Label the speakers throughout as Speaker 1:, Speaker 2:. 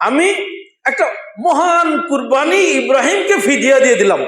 Speaker 1: আমি একটা মহান কুরবানি ইব্রাহিমকে ফিদিয়া দিয়ে দিলাম।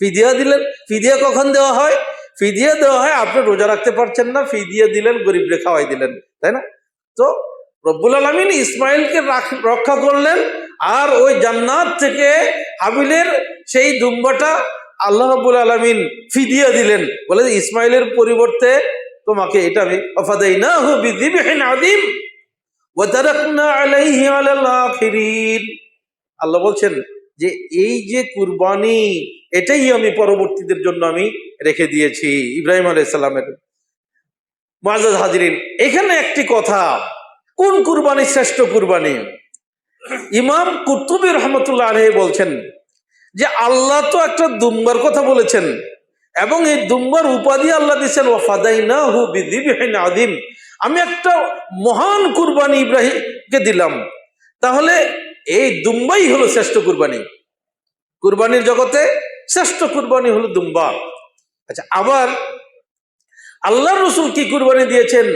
Speaker 1: ফিদিয়া দিলেন, ফিদিয়া কখন দেওয়া হয়? ফিদিয়া দেওয়া হয়, আপনি রোজা রাখতে পারছেন না, ফিদিয়া দিলেন গরিব খাওয়াই দিলেন, তাই না? তো রব্বুল আলমিন ইসমাইলকে রক্ষা করলেন, আর ওই জান্নাত থেকে হাবিলের সেই দুম্বাটা আল্লাহ রব্বুল আলমিন ফিদিয়া দিলেন। বলে ইসমাইলের পরিবর্তে তোমাকে এটা আমি আল্লাহ বলছেন যে এই যে কুরবানি, এটাই আমি পরবর্তীদের জন্য আমি রেখে দিয়েছি ইব্রাহিম আলাইসাল্লামের মাজাদ হাজিরিন, এখানে একটি কথা, কোন কুরবানি শ্রেষ্ঠ কুরবানি? ইমাম কুতুবী রহমতুল্লাহ আলহী বলছেন যে আল্লাহ তো একটা দুম্বার কথা বলেছেন এবং এই দুম্বার উপাধি আল্লাহ দিচ্ছেন ওয়াফাদাই না হু বিদিবিহীন আদিম আমি একটা মহান কুরবানি ইব্রাহিমকে দিলাম। তাহলে এই দুম্বাই হলো শ্রেষ্ঠ কুরবানি। কুরবানির জগতে শ্রেষ্ঠ কুরবানি হলো দুম্বা। আচ্ছা আবার আল্লাহ রসুল কি কুরবানি দিয়েছেন?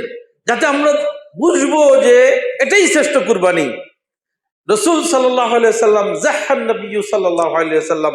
Speaker 1: যাতে আমরা বুঝব যে এটাই শ্রেষ্ঠ কুরবানি। রসুল সাল্লাহ সাল্লাম জাহান নবী সাল্লাহ সাল্লাম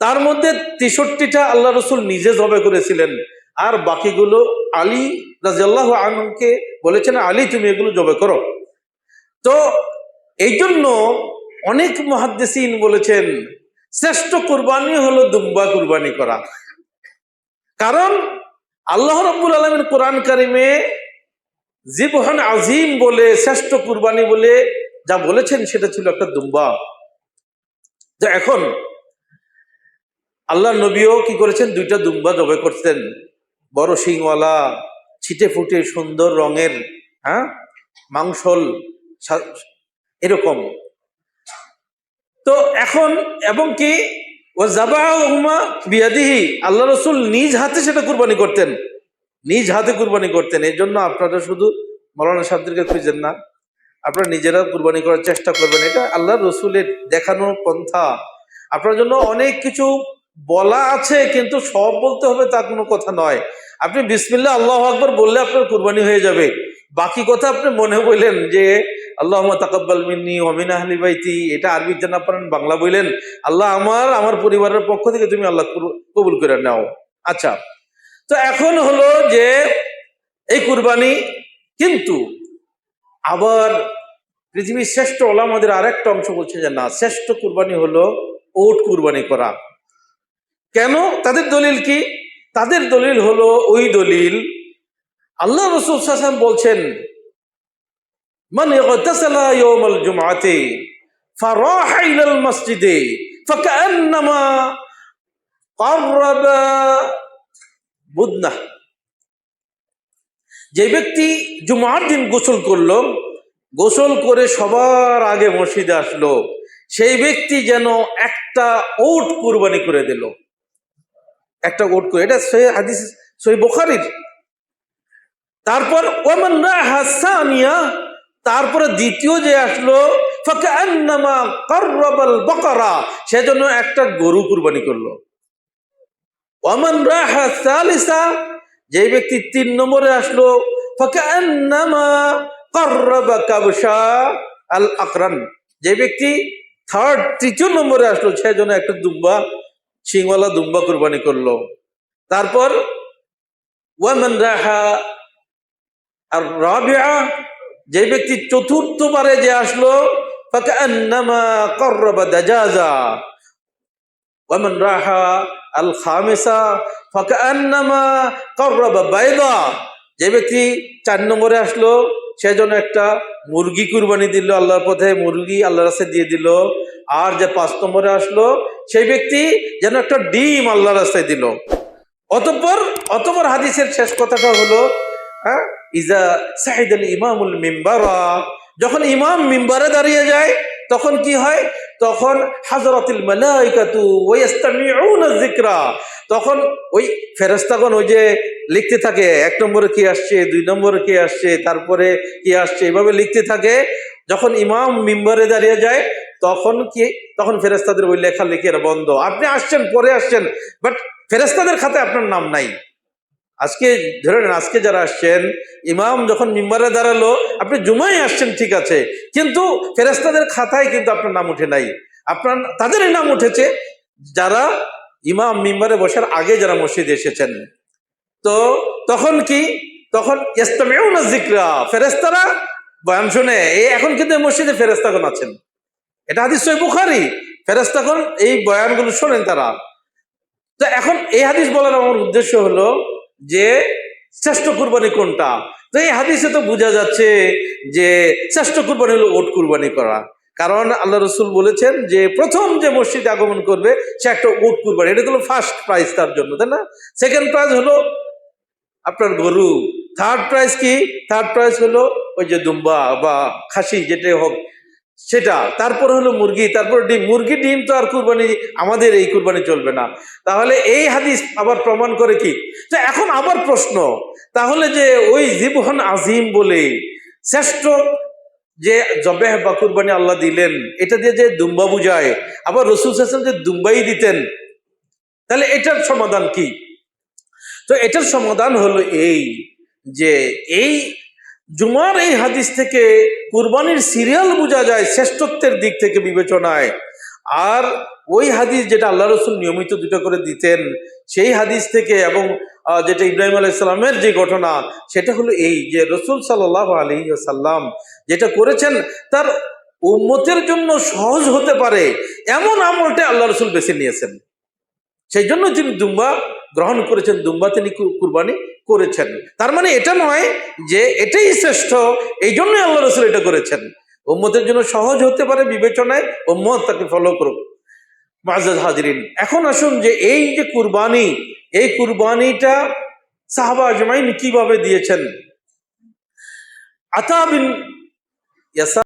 Speaker 1: তার মধ্যে তেষট্টিটা আল্লাহ রসুল নিজে জবে করেছিলেন। আর বাকিগুলো আলী রাজিয়াল্লাহ আনকে বলেছেন, আলী, তুমি এগুলো জবে করো। তো এই জন্য অনেক মহাদ্দেসিন বলেছেন, শ্রেষ্ঠ কুরবানি হলো দুম্বা কুরবানি করা। কারণ আল্লাহ রব্বুল আলমের কোরআন কারিমে জিবহান আজিম বলে, শ্রেষ্ঠ কুরবানি বলে যা বলেছেন সেটা ছিল একটা দুম্বা। তো এখন আল্লাহ নবীও কি করেছেন? দুইটা দুম্বা জবে করতেন। বড় শিংওয়ালা, ছিটে ফুটে সুন্দর রঙের হ্যাঁ? মাংসল এরকম। তো এখন, এবং কি? ও জাবাহুমা বিয়াদিহি, আল্লাহ রসুল নিজ হাতে সেটা কুরবানি করতেন। নিজ হাতে কুরবানি করতেন। এই জন্য আপনারা শুধু মৌলানা সাহেবদেরকে খুঁজেন না। আপনারা নিজেরা কুরবানি করার চেষ্টা করবেন। এটা আল্লাহ রসুলের দেখানো পন্থা। আপনার জন্য অনেক কিছু বলা আছে, কিন্তু সব বলতে হবে তা কোনো কথা নয়। আপনি বিসমিল্লা আল্লাহ আকবর বললে আপনার কুরবানি হয়ে যাবে। বাকি কথা আপনি মনে বললেন যে আল্লাহ তাকাব্বাল মিন্নি অমিন আহলি বাইতি, এটা আরবি জানা পারেন বাংলা বললেন। আল্লাহ আমার আমার পরিবারের পক্ষ থেকে তুমি আল্লাহ কবুল করে নাও। আচ্ছা তো এখন হলো যে, এই কুরবানি, কিন্তু আবার পৃথিবীর শ্রেষ্ঠ ওলামাদের আরেকটা অংশ বলছে যে, না, শ্রেষ্ঠ কুরবানি হলো ওট কুরবানি করা। কেন তাদের দলিল কি তাদের দলিল হলো ওই দলিল আল্লাহ রসুল হাসান বলছেন من اغتسل يوم الجمعة فراح إلى المسجد فكأنما قرب বুদনা যে ব্যক্তি জুমার দিন গোসল করলো গোসল করে সবার আগে মসজিদে আসলো সেই ব্যক্তি যেন একটা ওট কুরবানি করে দিল একটা ওট করে, এটা সহি হাদিস, সহি বোখারির। তারপর ওমান হাসানিয়া তারপরে দ্বিতীয় যে আসলো বাকারা সেজন্য একটা গরু কুরবানি করল। ওয়ামান রাহা সালিসা যে ব্যক্তি তিন নম্বরে আসলো আল আকরান যে ব্যক্তি থার্ড তৃতীয় নম্বরে আসলো সেজন্য একটা দুম্বা সিংওয়ালা দুম্বা কুরবানি করল। তারপর, ওয়ামান রাহা, আর রাবিয়া, যে ব্যক্তি চতুর্থবারে যে আসলো ওয়ামান রাহা আল খামিসা কাররাবা বাইদা। যে ব্যক্তি চার নম্বরে আসলো সেজন্য একটা মুরগি কুরবানি দিল আল্লাহর পথে, মুরগি আল্লাহর রাস্তায় দিয়ে দিল। আর যে পাঁচ নম্বরে আসলো, সেই ব্যক্তি যেন একটা ডিম আল্লাহর রাস্তায় দিল। অতঃপর অতঃপর হাদিসের শেষ কথাটা হলো হ্যাঁ ইজা সাহিদ আল ইমামুল মিম্বারা। যখন ইমাম মিম্বারে দাঁড়িয়ে যায়, তখন কি হয়? তখন হাজরাতুল মালাইকাতু ওয়াস্তামিউনা যিকরা। তখন ওই ফেরেশতাগণ, ওই যে লিখতে থাকে, এক নম্বরে কি আসছে, দুই নম্বরে কি আসছে, তারপরে কি আসছে, এভাবে লিখতে থাকে। যখন ইমাম মিম্বারে দাঁড়িয়ে যায়, তখন কি, তখন ফেরেস্তাদের ওই লেখা লিখে বন্ধ। আপনি আসছেন, পরে আসছেন বাট ফেরেস্তাদের খাতে আপনার নাম নাই। আজকে ধরে নেন, আজকে যারা আসছেন, ইমাম যখন মিম্বারে দাঁড়াল, আপনি জুমাই আসছেন, ঠিক আছে, কিন্তু ফেরেস্তাদের খাতায় কিন্তু আপনার নাম উঠে নাই। আপনার, তাদেরই নাম উঠেছে। যারা ইমাম মিম্বারে বসার আগে যারা মসজিদে এসেছেন তো তখন কি? তখন জিক্রা ফেরেস্তারা বয়ান শুনে এই এখন কিন্তু মসজিদে ফেরেস্তাগণ আছেন। এটা হাদিস বুখারি ফেরেস্তাগণ এই বয়ানগুলো শোনেন তারা। তো এখন এই হাদিস বলার আমার উদ্দেশ্য হলো যে, শ্রেষ্ঠ কুরবানি কোনটা? তো এই হাদিসে তো বোঝা যাচ্ছে যে, শ্রেষ্ঠ কুরবানি হলো ওট কুরবানি করা। কারণ আল্লাহ রসুল বলেছেন যে, প্রথম যে মসজিদে আগমন করবে, সে একটা উট কুরবানি। এটা হলো ফার্স্ট প্রাইজ তার জন্য, তাই না? সেকেন্ড প্রাইজ হলো আপনার গরু। থার্ড প্রাইজ কি? থার্ড প্রাইজ হলো ওই যে দুম্বা বা খাসি, যেটাই হোক, সেটা। তারপর হলো মুরগি। তারপর ডিম। মুরগি, ডিম তো আর কুরবানি, আমাদের এই কুরবানি চলবে না। তাহলে এই হাদিস আবার প্রমাণ করে কি? তো এখন আবার প্রশ্ন। তাহলে যে ওই জীবন আজিম বলে শ্রেষ্ঠ যে জবেহ বা কুরবানি আল্লাহ দিলেন, এটা দিয়ে যে দুম্বা বুঝায়, আবার রসুল হাসান যে দুম্বাই দিতেন, তাহলে এটার সমাধান কি? তো এটার সমাধান হলো এই, যে এই জুমার এই হাদিস থেকে কুরবানির সিরিয়াল বোঝা যায় শ্রেষ্ঠত্বের দিক থেকে বিবেচনায়। আর ওই হাদিস যেটা আল্লাহ রসুল নিয়মিত দুটো করে দিতেন, সেই হাদিস থেকে এবং যেটা ইব্রাহিম আলাইসাল্লামের যে ঘটনা, সেটা হলো এই যে রসুল সাল্লাহ আলী সাল্লাম যেটা করেছেন, তার উম্মতের জন্য সহজ হতে পারে এমন আমলটা আল্লাহ রসুল বেছে নিয়েছেন। সেই জন্য তিনি দুম্বা গ্রহণ করেছেন, দুম্বা তিনি কুরবানি করেছেন। তার মানে এটা নয় যে এটাই শ্রেষ্ঠ এই জন্যই আল্লাহ রসুল এটা করেছেন। উম্মতের জন্য সহজ হতে পারে বিবেচনায়, উম্মত তাকে ফলো করুক। মাজাদ হাজরিন, এখন আসুন যে এই যে কুরবানি, এই কুরবানিটা সাহাবা আজমাইন কীভাবে দিয়েছেন? আতা বিন